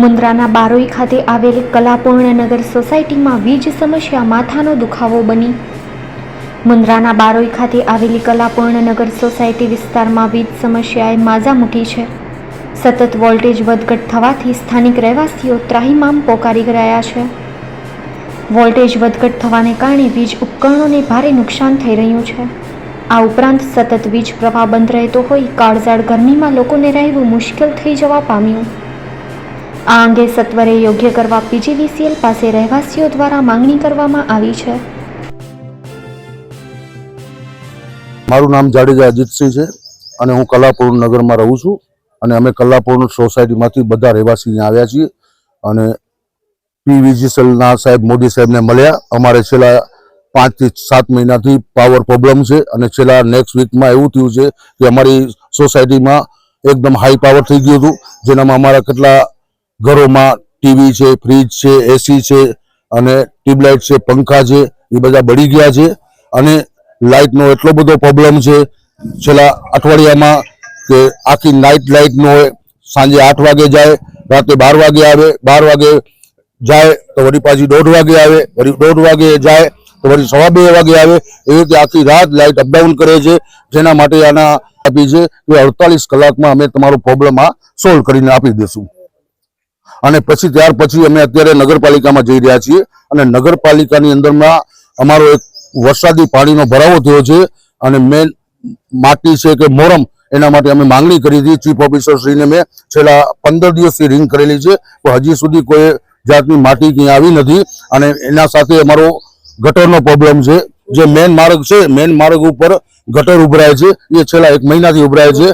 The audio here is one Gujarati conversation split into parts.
મુન્દ્રાના બારોઈ ખાતે આવેલ કલાપૂર્ણનગર સોસાયટીમાં વીજ સમસ્યા માથાનો દુખાવો બની. મુન્દ્રાના બારોઈ ખાતે આવેલી કલાપૂર્ણનગર સોસાયટી વિસ્તારમાં વીજ સમસ્યાએ માઝા મૂકી છે. સતત વોલ્ટેજ વધઘટ થવાથી સ્થાનિક રહેવાસીઓ ત્રાહિમામ પોકારી ગયા છે. વોલ્ટેજ વધઘટ થવાને કારણે વીજ ઉપકરણોને ભારે નુકસાન થઈ રહ્યું છે. આ ઉપરાંત સતત વીજ પ્રવાહ બંધ રહેતો હોય કાળઝાળ ગરમીમાં લોકોને રહેવું મુશ્કેલ થઈ જવા પામ્યું. આ અંગે સત્વરે યોગ્ય કરવા પીજીવીસીએલ પાસે રહેવાસીઓ દ્વારા માંગણી કરવામાં આવી છે. મારું નામ જાડેજા અજીતસિંહ છે અને હું કલાપૂર્ણ નગરમાં રહું છું અને અમે કલાપૂર્ણ સોસાયટીમાંથી બધા રહેવાસી આવ્યા છીએ અને પીવીજીસેલના સાહેબ મોદી સાહેબને મળ્યા. અમારે છેલ્લા પાંચથી સાત મહિનાથી પાવર પ્રોબ્લેમ છે અને છેલ્લા નેક્સ્ટ વીકમાં એવું થયું છે કે અમારી સોસાયટીમાં એકદમ હાઈ પાવર થઈ ગયું હતું. જેનામાં અમારા કેટલા ઘરોમાં ટીવી છે ફ્રીજ છે એસી છે અને ટ્યુબલાઇટ છે, પંખા છે, એ બધા બળી ગયા છે. અને લાઇટનો એટલો બધો પ્રોબ્લેમ છે. છેલ્લા અઠવાડિયામાં કે આખી નાઇટ લાઇટ ન હોય સાંજે આઠ વાગે જાય, રાતે બાર વાગે આવે, બાર વાગે જાય તો વળી પાછી દોઢ વાગે આવે, વળી દોઢ વાગે જાય તો વળી સવા બે વાગે આવે. એવી રીતે આખી રાત લાઇટ અપડાઉન કરે છે. જેના માટે આના આપી છે કે અડતાલીસ કલાકમાં અમે તમારો પ્રોબ્લેમ આ સોલ્વ કરીને આપી દઈશું અને પછી ત્યાર પછી અમે અત્યારે નગરપાલિકામાં જઈ રહ્યા છીએ. અને નગરપાલિકાની અંદરમાં અમારો એક વરસાદી પાણીનો ભરાવો થયો છે. અને મેન માટી છે કે મોરમ, એના માટે અમે માંગણી કરી હતી. ચીફ ઓફિસર શ્રીને મેં છેલ્લા પંદર દિવસથી રિંગ કરેલી છે. પણ હજી સુધી કોઈ જાતની માટી ક્યાં આવી નથી. અને એના સાથે અમારો ગટરનો પ્રોબ્લેમ છે. જે મેન માર્ગ છે મેન માર્ગ ઉપર ગટર ઉભરાય છે. એ છેલ્લા એક મહિનાથી ઉભરાય છે.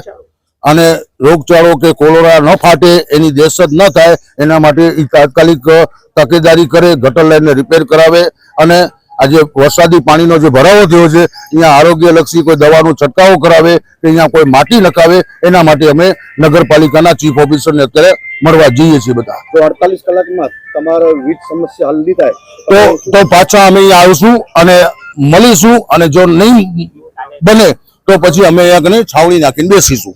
અને રોગચાળો કે કોલોરા ન ફાટે એની દહેશત ન થાય એના માટે એ તાત્કાલિક તકેદારી કરે ગટર લાઈનને રિપેર કરાવે. અને આજે વરસાદી પાણીનો જે ભરાવો થયો છે અહીંયા આરોગ્યલક્ષી કોઈ દવાનો છંટકાવ કરાવે કે અહીંયા કોઈ માટી નખાવે એના માટે અમે નગરપાલિકાના ચીફ ઓફિસરને અત્યારે મળવા જઈએ છીએ બધા. તો અડતાલીસ કલાકમાં તમારો વીજ સમસ્યા હલ થાય? તો તો પાછા અમે અહીંયા આવીશું અને મળીશું અને જો નહીં બને તો પછી અમે અહીંયા છાવણી નાખીને બેસીશું.